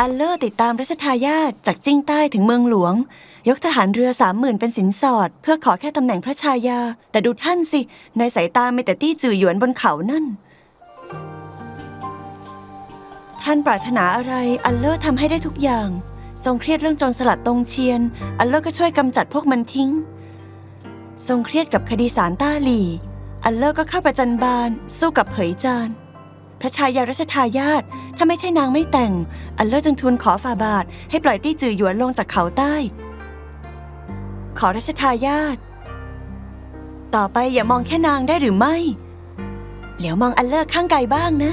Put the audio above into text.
อัลเลอร์ติดตามรัชทายาทจากจิ้งใต้ถึงเมืองหลวง ยกทหารเรือสามหมื่นเป็นสินสอด เพื่อขอแค่ตำแหน่งพระชายา แต่ดูท่านสิ ในสายตาไมีแต่ตี้จื่อหยวนบนเขานั่น ท่านปรารถนาอะไรอัลเลอร์ทำให้ได้ทุกอย่าง ทรงเครียดเรื่องโจรสลัดตรงเชียน อัลเลอร์ก็ช่วยกำจัดพวกมันทิ้ง ทรงเครียดกับคดีสารต้าหลี่ อัลเลอร์ก็เข้าประจันบานสู้กับเผยจาน พระชายารัชทายาทถ้าไม่ใช่นางไม่แต่ง อันเลอร์จึงทูลขอฝ่าบาท ให้ปล่อยตี้จือหยวนลงจากเขาใต้ ขอรัชทายาทต่อไปอย่ามองแค่นางได้หรือไม่ เหลียวมองอันเลอร์ข้างไกลบ้างนะ